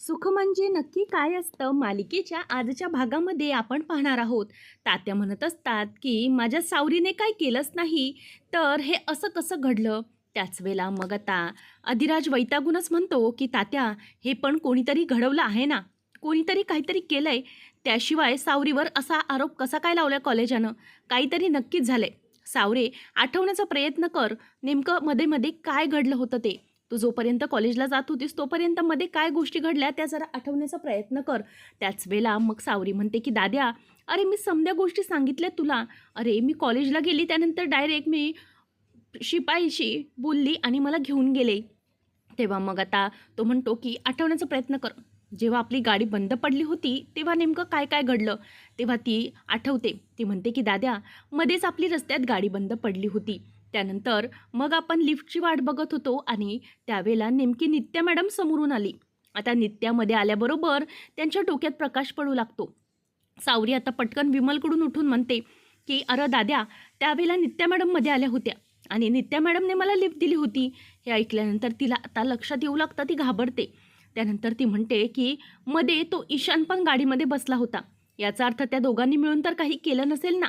सुख म्हणजे नक्की काय असतं? मालिकेच्या आजच्या भागामध्ये आपण पाहणार आहोत. तात्या म्हणत असतात की माझ्या सावरीने काय केलंच नाही तर हे असं कसं घडलं? त्याच वेळेला मग आता अधिराज वैतागूनच म्हणतो की तात्या हे पण कोणीतरी घडवलं आहे ना? कोणीतरी काहीतरी केलं आहे त्याशिवाय सावरीवर असा आरोप कसा काय लावला कॉलेजानं? काहीतरी नक्कीच झालं आहे सावरे आठवण्याचा प्रयत्न कर. नेमकं मध्ये मध्ये काय घडलं होतं ते? तू जोपर्यंत कॉलेजला जात होतीस तोपर्यंत मध्ये काय गोष्टी घडल्या त्या जरा आठवण्याचा प्रयत्न कर. त्याच वेळेला मग सावरी म्हणते की दाद्या अरे मी समध्या गोष्टी सांगितल्या तुला. अरे मी कॉलेजला गेली त्यानंतर डायरेक्ट मी शिपाईशी बोलली आणि मला घेऊन गेले. तेव्हा मग आता तो म्हणतो की आठवण्याचा प्रयत्न कर. जेव्हा आपली गाडी बंद पडली होती तेव्हा नेमकं काय काय घडलं? तेव्हा ती आठवते. ती म्हणते की दाद्या मध्येच आपली रस्त्यात गाडी बंद पडली होती. त्यानंतर मग आपण लिफ्टची वाट बघत होतो आणि त्यावेळेला नेमकी नित्या मॅडम समोरून आली. आता नित्यामध्ये आल्याबरोबर त्यांच्या डोक्यात प्रकाश पडू लागतो. सावरी आता पटकन विमलकडून उठून म्हणते की अरे दाद्या त्यावेळेला नित्या मॅडममध्ये आल्या होत्या आणि नित्या मॅडमने मला लिफ्ट दिली होती. हे ऐकल्यानंतर तिला आता लक्षात येऊ लागतं ती घाबरते. त्यानंतर ती म्हणते की मध्ये तो ईशान पण गाडीमध्ये बसला होता. याचा अर्थ त्या दोघांनी मिळून तर काही केलं नसेल ना?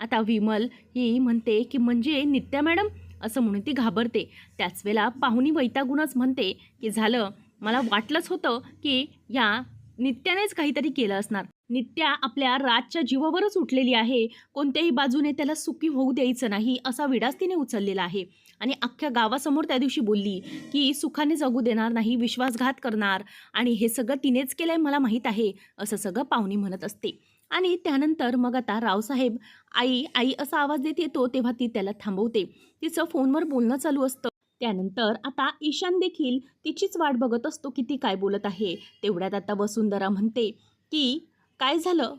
आता विमल ही म्हणते की म्हणजे नित्या मॅडम? असं म्हणून ती घाबरते. त्याच वेळेला पाहुणी वैतागूनच म्हणते की झालं. मला वाटलंच होतं की या नित्यानेच काहीतरी केलं असणार. नित्या आपल्या राजच्या जीवावरच उठलेली आहे. कोणत्याही बाजूने त्याला सुखी होऊ द्यायचं नाही असा विडाच तिने उचललेला आहे. आणि अख्ख्या गावासमोर त्या दिवशी बोलली की सुखाने जगू देणार नाही विश्वासघात करणार. आणि हे सगळं तिनेच केलं आहे मला माहीत आहे असं सगळं पाहुणी म्हणत असते. आणि त्यानंतर मग आता रावसाहेब आई आई असा आवाज देत येतो तेव्हा ती त्याला थांबवते. तिचं फोनवर बोलणं चालू असतं. त्यानंतर आता ईशान देखील तिचीच वाट बघत असतो की ती काय बोलत आहे. तेवढ्यात आता वसुंधरा म्हणते की काय झालं?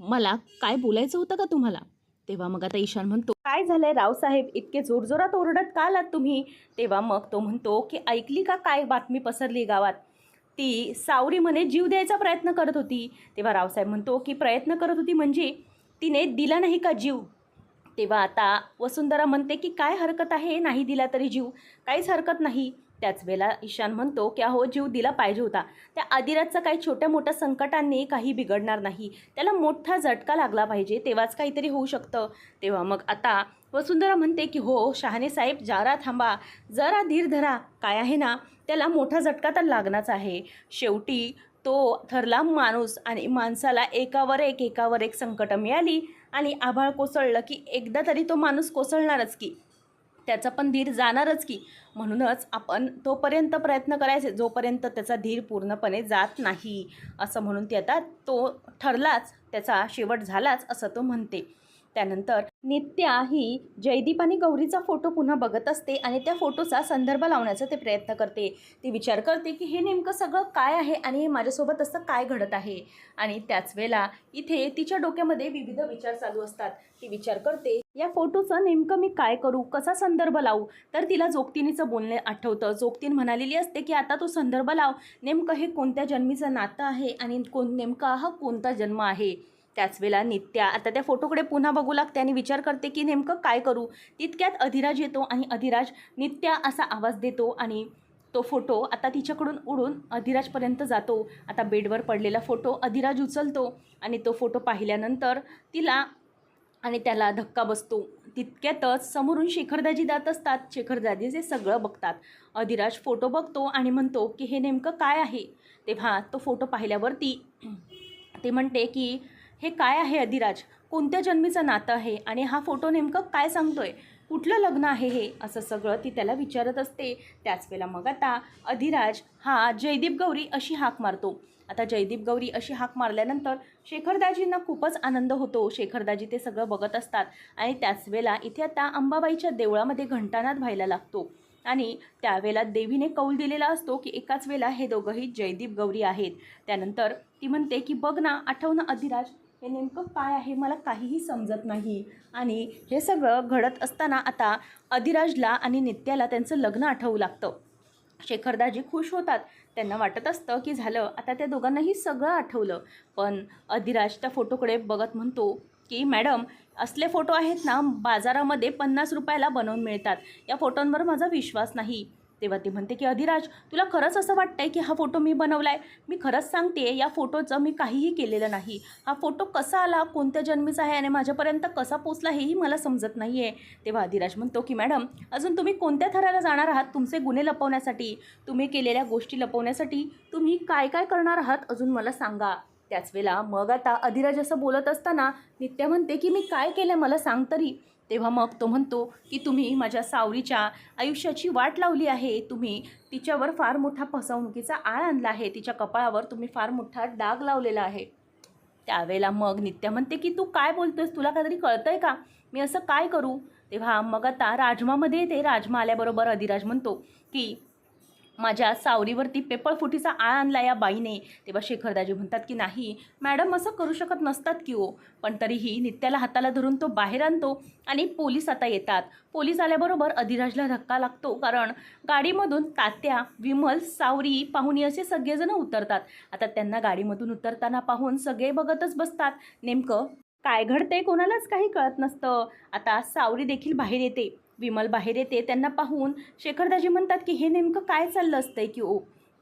मला काय बोलायचं होतं का तुम्हाला? तेव्हा मग आता ईशान म्हणतो काय झालंय रावसाहेब? इतके जोरजोरात ओरडत का आलात तुम्ही? तेव्हा मग तो म्हणतो की ऐकली का काय बातमी पसरली गावात? ती सावरी म्हणे जीव द्यायचा प्रयत्न करत होती. तेव्हा रावसाहेब म्हणतो की प्रयत्न करत होती म्हणजे तिने दिला नाही का जीव? तेव्हा आता वसुंधरा म्हणते की काय हरकत आहे? नाही दिला तरी जीव. काहीच हरकत नाही. त्याच वेळेला ईशान म्हणतो की अहो जीव दिला पाहिजे होता. त्या आदिराजचा काही छोट्या मोठ्या संकटांनी काही बिघडणार नाही. त्याला मोठा झटका लागला पाहिजे. तेव्हाच काहीतरी होऊ शकतं. तेव्हा मग आता वसुंधरा म्हणते की हो शहाणे साहेब जारा थांबा. जरा धीर धरा. काय आहे ना त्याला मोठा झटका तर लागणाच आहे. शेवटी तो ठरला माणूस आणि माणसाला एकावर एक एकावर एक संकट मिळाली आणि आभाळ कोसळलं की एकदा तरी तो माणूस कोसळणारच की. त्याचा पण धीर जाणारच की. म्हणूनच आपण तोपर्यंत प्रयत्न करायचे जोपर्यंत त्याचा धीर पूर्णपणे जात नाही. असं म्हणून ती आता तो ठरलाच त्याचा शेवट झालाच असं तो म्हणते. त्यानंतर नित्या ही जयदीप आणि गौरीचा फोटो पुन्हा बघत असते आणि त्या फोटोचा संदर्भ लावण्याचा ते प्रयत्न करते. ती विचार करते की हे नेमकं सगळं काय आहे आणि माझ्यासोबत असं काय घडत आहे? आणि त्याच वेळेला इथे तिच्या डोक्यामध्ये विविध विचार चालू असतात. ती विचार करते या फोटोचं नेमकं मी काय करू? कसा संदर्भ लावू? तर तिला जोगतिनीचं बोलणे आठवतं. जोगतीन म्हणालेली असते की आता तो संदर्भ लाव. नेमकं हे कोणत्या जन्मीचं नातं आहे आणि कोण नेमका हा कोणता जन्म आहे? त्याच वेळेला नित्या आता त्या फोटोकडे पुन्हा बघू लागते आणि विचार करते की नेमकं काय करू? तितक्यात अधिराज येतो आणि अधिराज नित्या असा आवाज देतो आणि तो फोटो आता तिच्याकडून उडून अधिराजपर्यंत जातो. आता बेडवर पडलेला फोटो अधिराज उचलतो आणि तो फोटो पाहिल्यानंतर तिला आणि त्याला धक्का बसतो. तितक्यातच समोरून शेखरदाजी जात असतात. शेखरदाजी जे सगळं बघतात. अधिराज फोटो बघतो आणि म्हणतो की हे नेमकं काय आहे? तेव्हा तो फोटो पाहिल्यावरती ते म्हणते की हे काय आहे अधिराज? कोणत्या जन्मीचं नातं आहे? आणि हा फोटो नेमकं काय सांगतोय? कुठलं लग्न आहे हे? असं सगळं ती त्याला विचारत असते. त्याच वेळेला मग आता अधिराज हा जयदीप गौरी अशी हाक मारतो. आता जयदीप गौरी अशी हाक मारल्यानंतर शेखरदाजींना खूपच आनंद होतो. शेखरदाजी ते सगळं बघत असतात. आणि त्याच वेळेला इथे आता अंबाबाईच्या देवळामध्ये घंटानाद व्हायला लागतो. आणि त्यावेळेला देवीने कौल दिलेला असतो की एकाच वेळेला हे दोघंही जयदीप गौरी आहेत. त्यानंतर ती म्हणते की बघ ना आठवणं अधिराज हे नेमकं काय आहे मला काहीही समजत नाही. आणि हे सगळं घडत असताना आता अधिराजला आणि नित्याला त्यांचं लग्न आठवू लागतं. शेखरदाजी खुश होतात. त्यांना वाटत असतं की झालं आता त्या दोघांनाही सगळं आठवलं. पण अधिराज त्या फोटोकडे बघत म्हणतो की मॅडम असले फोटो आहेत ना बाजारामध्ये पन्नास रुपयाला बनवून मिळतात. या फोटोंवर माझा विश्वास नाही. तेव्हा ती म्हणते की अधिराज तुला खरंच असं वाटतंय की हा फोटो मी बनवला आहे मी खरंच सांगते या फोटोचं मी काहीही केलेलं नाही. हा फोटो कसा आला कोणत्या जन्मीचा आहे आणि माझ्यापर्यंत कसा पोचला हेही मला समजत नाही आहे तेव्हा अधिराज म्हणतो की मॅडम अजून तुम्ही कोणत्या थराला जाणार आहात तुमचे गुन्हे लपवण्यासाठी? तुम्ही केलेल्या गोष्टी लपवण्यासाठी तुम्ही काय काय करणार आहात अजून मला सांगा. त्याच वेळेला मग आता अधिराज असं बोलत असताना नित्या म्हणते की मी काय केलं मला सांग तरी. तेव्हा मग तो म्हणतो की तुम्ही माझ्या सावरीच्या आयुष्याची वाट लावली आहे. तुम्ही तिच्यावर फार मोठा फसवणुकीचा आळ आणला आहे. तिच्या कपाळावर तुम्ही फार मोठा डाग लावलेला आहे. त्यावेळेला मग नित्या म्हणते की तू काय बोलतोयस? तुला काहीतरी कळतं आहे का? मी असं काय करू? तेव्हा मग आता राजमामध्ये येते. राजमा आल्याबरोबर अधिराज म्हणतो की माझ्या सावरीवरती पेपळफुटीचा आळ आणला या बाईने. तेव्हा शेखरदाजी म्हणतात की नाही मॅडम असं करू शकत नसतात की ओ पण तरीही नित्याला हाताला धरून तो बाहेर आणतो आणि पोलीस आता येतात. पोलीस आल्याबरोबर अधिराजला धक्का लागतो कारण गाडीमधून तात्या विमल सावरी पाहुणी असे सगळेजण उतरतात. आता त्यांना गाडीमधून उतरताना पाहून सगळे बघतच बसतात. नेमकं काय घडतंय कोणालाच काही कळत नसतं. आता सावरी देखील बाहेर येते. विमल बाहेर येते. त्यांना पाहून शेखरदाजी म्हणतात की हे नेमकं काय चाललं असतंय की ओ?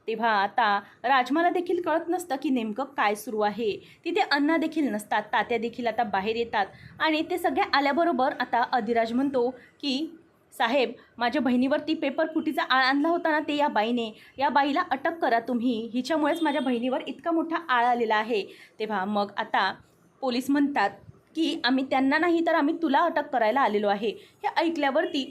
तेव्हा आता राजमाला देखील कळत नसतं की नेमकं काय सुरू आहे. तिथे अण्णा देखील नसतात तात्या देखील आता बाहेर येतात आणि ते सगळे आल्याबरोबर आता अधिराज म्हणतो की साहेब माझ्या बहिणीवरती पेपर फुटीचा आळ आणला होता ना ते या बाईने. या बाईला अटक करा तुम्ही. हिच्यामुळेच माझ्या बहिणीवर इतका मोठा आळ आलेला आहे. तेव्हा मग आता पोलीस म्हणतात की आम्ही त्यांना नाही तर आम्ही तुला अटक करायला आलेलो आहे. हे ऐकल्यावरती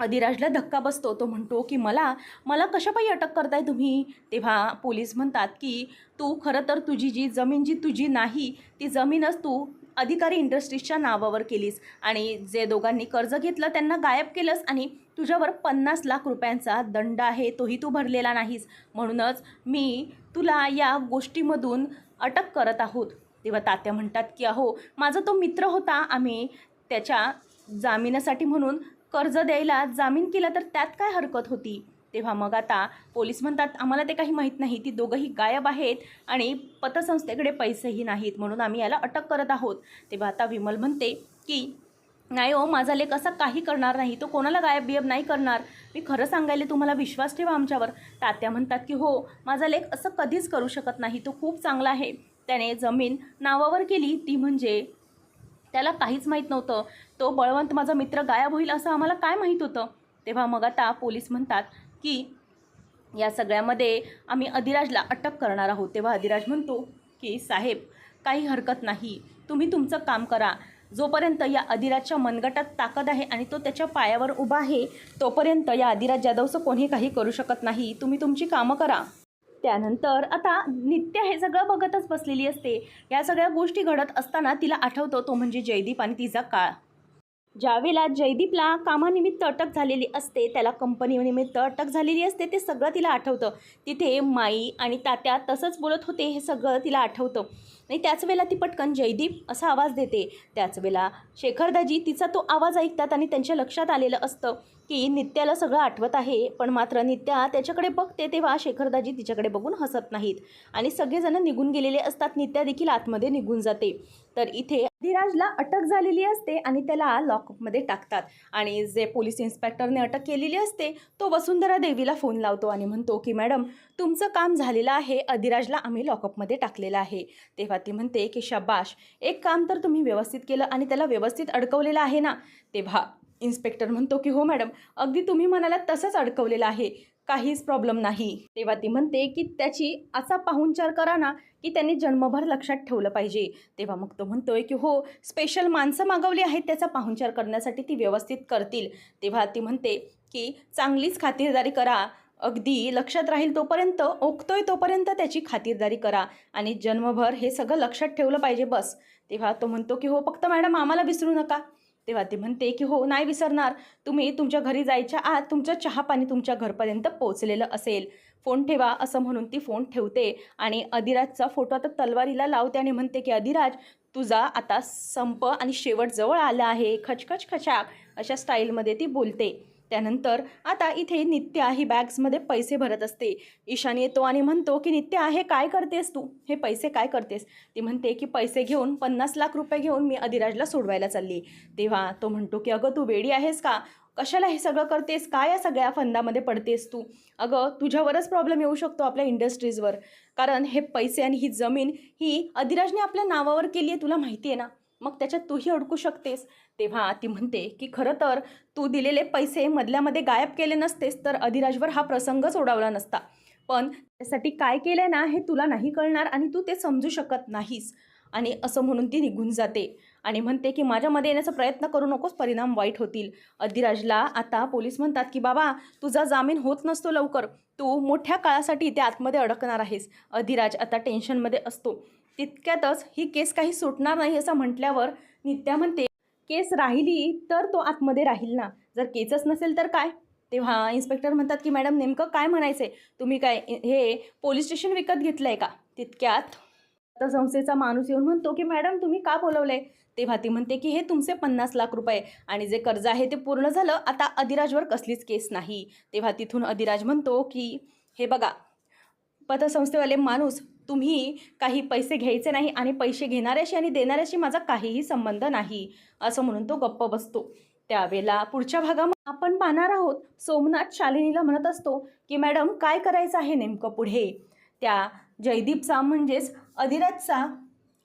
अधिराजला धक्का बसतो. तो म्हणतो की मला मला कशापायी अटक करताय तुम्ही? तेव्हा पोलीस म्हणतात की तू खरं तर तुझी जी जमीन जी तुझी नाही ती जमीनच तू अधिकारी इंडस्ट्रीजच्या नावावर केलीस आणि जे दोघांनी कर्ज घेतलं त्यांना गायब केलंस आणि तुझ्यावर पन्नास लाख रुपयांचा दंड आहे तोही तू भरलेला नाहीस. म्हणूनच मी तुला या गोष्टीमधून अटक करत आहोत. तेव्हा तात्या म्हणतात की अहो माझा तो मित्र होता आम्ही त्याच्या जामिनासाठी म्हणून कर्ज द्यायला जामीन केला तर त्यात काय हरकत होती? तेव्हा मग आता पोलीस म्हणतात आम्हाला ते काही माहीत नाही ती दोघंही गायब आहेत आणि पतसंस्थेकडे पैसेही नाहीत म्हणून आम्ही याला अटक करत आहोत. तेव्हा आता विमल म्हणते की नाही हो माझा लेख असा काही करणार नाही तो कोणाला गायब बियब नाही करणार. मी खरं सांगायला तुम्हाला विश्वास ठेवा आमच्यावर. तात्या म्हणतात की हो माझा लेख असं कधीच करू शकत नाही तो खूप चांगला आहे. त्याने जमीन नावावर केली. ती म्हणजे? त्याला काहीच माहीत नव्हतं. तो बळवंत माझा मित्र गायब होईल असं आम्हाला काय माहीत होतं? तेव्हा मग आता पोलीस म्हणतात की या सगळ्यामध्ये आम्ही अधिराजला अटक करणार आहोत. तेव्हा अधिराज म्हणतो की साहेब काही हरकत नाही. तुम्ही तुमचं काम करा. जोपर्यंत या अधिराजच्या मनगटात ताकद आहे आणि तो त्याच्या पायावर उभा आहे तोपर्यंत या अधिराज जाधवचं कोणी काही करू शकत नाही. तुम्ही तुमची कामं करा. त्यानंतर आता नित्य हे सगळं बघतच बसलेली असते. या सगळ्या गोष्टी घडत असताना तिला आठवतो तो म्हणजे जयदीप आणि तिचा काळ. ज्यावेळेला जयदीपला कामानिमित्त अटक झालेली असते त्याला कंपनीनिमित्त अटक झालेली असते ते सगळं तिला आठवतं. तिथे माई आणि तात्या तसंच बोलत होते हे सगळं तिला आठवतं. आणि त्याच वेळेला ती पटकन जयदीप असा आवाज देते. त्याच वेळेला शेखरदाजी तिचा तो आवाज ऐकतात आणि त्यांच्या लक्षात आलेलं असतं की नित्याला सगळं आठवत आहे पण मात्र नित्या त्याच्याकडे बघते तेव्हा शेखरदाजी तिच्याकडे बघून हसत नाहीत. आणि सगळेजण निघून गेलेले असतात. नित्या देखील आतमध्ये निघून जाते. तर इथे धीराजला अटक झालेली असते आणि त्याला लॉकअपमध्ये टाकतात. आणि जे पोलीस इन्स्पेक्टरने अटक केलेली असते तो वसुंधरा देवीला फोन लावतो आणि म्हणतो की मॅडम तुमचं काम झालेलं आहे अधिराजला आम्ही लॉकअपमध्ये टाकलेलं आहे. तेव्हा ती म्हणते की शबाश एक काम तर तुम्ही व्यवस्थित केलं आणि त्याला व्यवस्थित अडकवलेलं आहे ना. तेव्हा इन्स्पेक्टर म्हणतो की हो मॅडम अगदी तुम्ही म्हणालात तसंच अडकवलेलं आहे. काहीच प्रॉब्लेम नाही. तेव्हा ती म्हणते की त्याची असा पाहुणचार करा ना की त्यांनी जन्मभर लक्षात ठेवलं पाहिजे. तेव्हा मग तो म्हणतोय की हो स्पेशल माणसं मागवली आहेत त्याचा पाहुणचार करण्यासाठी ती व्यवस्थित करतील. तेव्हा ती म्हणते की चांगलीच खातिरदारी करा. अगदी लक्षात राहील तोपर्यंत ओकतोय तोपर्यंत त्याची खातिरदारी करा आणि जन्मभर हे सगळं लक्षात ठेवलं पाहिजे बस. तेव्हा तो म्हणतो की हो फक्त मॅडम आम्हाला विसरू नका. तेव्हा ती म्हणते की हो नाही विसरणार. तुम्ही तुमच्या घरी जायच्या आत तुमचं चहा पाणी तुमच्या घरपर्यंत पोहोचलेलं असेल. फोन ठेवा असं म्हणून ती फोन ठेवते. आणि अधिराजचा फोटो आता तलवारीला लावते आणि म्हणते की अधिराज तुझा आता संप आणि शेवट जवळ आला आहे. खचखच खचाक अशा स्टाईलमध्ये ती बोलते. त्यानंतर आता इथे नित्या ही बॅग्समध्ये पैसे भरत असते. ईशान येतो आणि म्हणतो की नित्या हे काय करतेस तू? हे पैसे काय करतेस? ती म्हणते की पैसे घेऊन पन्नास लाख रुपये घेऊन मी अधिराजला सोडवायला चालली. तेव्हा तो म्हणतो की अगं तू वेडी आहेस का? कशाला हे सगळं करतेस? काय या सगळ्या फंदामध्ये पडतेस तू? अगं तुझ्यावरच प्रॉब्लेम येऊ शकतो आपल्या इंडस्ट्रीजवर कारण हे पैसे आणि ही जमीन ही अधिराजने आपल्या नावावर केली आहे तुला माहिती आहे ना? मग त्याच्यात तूही अडकू शकतेस. तेव्हा ती म्हणते की खरं तर तू दिलेले पैसे मधल्यामध्ये गायब केले नसतेस तर अधिराजवर हा प्रसंगच ओढावला नसता. पण त्यासाठी काय केलं आहे ना हे तुला नाही कळणार आणि तू ते समजू शकत नाहीस. आणि असं म्हणून ती निघून जाते. आणि म्हणते की माझ्यामध्ये येण्याचा प्रयत्न करू नकोस परिणाम वाईट होतील. अधिराजला आता पोलीस म्हणतात की बाबा तुझा जामीन होत नसतो लवकर. तू मोठ्या काळासाठी इथे आतमध्ये अडकणार आहेस. अधिराज आता टेन्शनमध्ये असतो. तितक्यातच ही केस काही सुटणार नाही असं म्हटल्यावर नित्या म्हणते केस राहिली तर तो आतमध्ये राहील ना. जर केसच नसेल तर काय? तेव्हा इन्स्पेक्टर म्हणतात की मॅडम नेमकं काय म्हणायचं आहे तुम्ही काय हे पोलीस स्टेशन विकत घेतलं आहे का? तितक्यात तर संस्थेचा माणूस येऊन म्हणतो की मॅडम तुम्ही का बोलवलं आहे तेव्हा ती म्हणते की हे तुमचे पन्नास लाख रुपये आणि जे कर्ज आहे ते पूर्ण झालं आता अधिराजवर कसलीच केस नाही. तेव्हा तिथून अधिराज म्हणतो की हे बघा पतसंस्थेवाले माणूस तुम्ही काही पैसे घ्यायचे नाही आणि पैसे घेणाऱ्याशी आणि देणाऱ्याशी माझा काहीही संबंध नाही असं म्हणून तो गप्प बसतो. त्यावेळेला पुढच्या भागामध्ये आपण पाहणार आहोत सोमनाथ शालिनीला म्हणत असतो की मॅडम काय करायचं आहे नेमकं पुढे? त्या जयदीपचा म्हणजेच अधिराजचा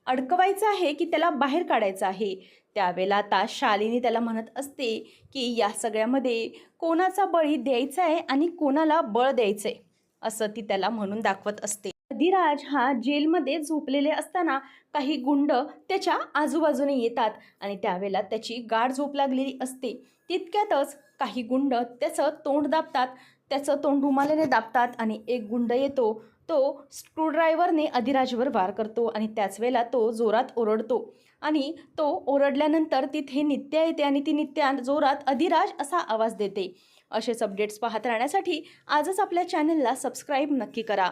अडकवायचं आहे की त्याला बाहेर काढायचं आहे? त्यावेळेला आता शालिनी त्याला म्हणत असते की या सगळ्यामध्ये कोणाचा बळी द्यायचा आहे आणि कोणाला बळ द्यायचं आहे असं ती त्याला म्हणून दाखवत असते. अधिराज हा जेलमध्ये झोपलेले असताना काही गुंड त्याच्या आजूबाजूने येतात आणि त्यावेळेला त्याची गाढ झोप लागलेली असते. तितक्यातच काही गुंड त्याचं तोंड दाबतात. त्याचं तोंड रुमालेने दाबतात आणि एक गुंड येतो. तो स्क्रूड्रायव्हरने अधिराजवर वार करतो आणि त्याच वेळेला तो जोरात ओरडतो. आणि तो ओरडल्यानंतर तिथे नित्या येते आणि ती नित्या जोरात अधिराज असा आवाज देते. असेच अपडेट्स पाहत राहण्यासाठी आजच आपल्या चॅनलला सबस्क्राईब नक्की करा.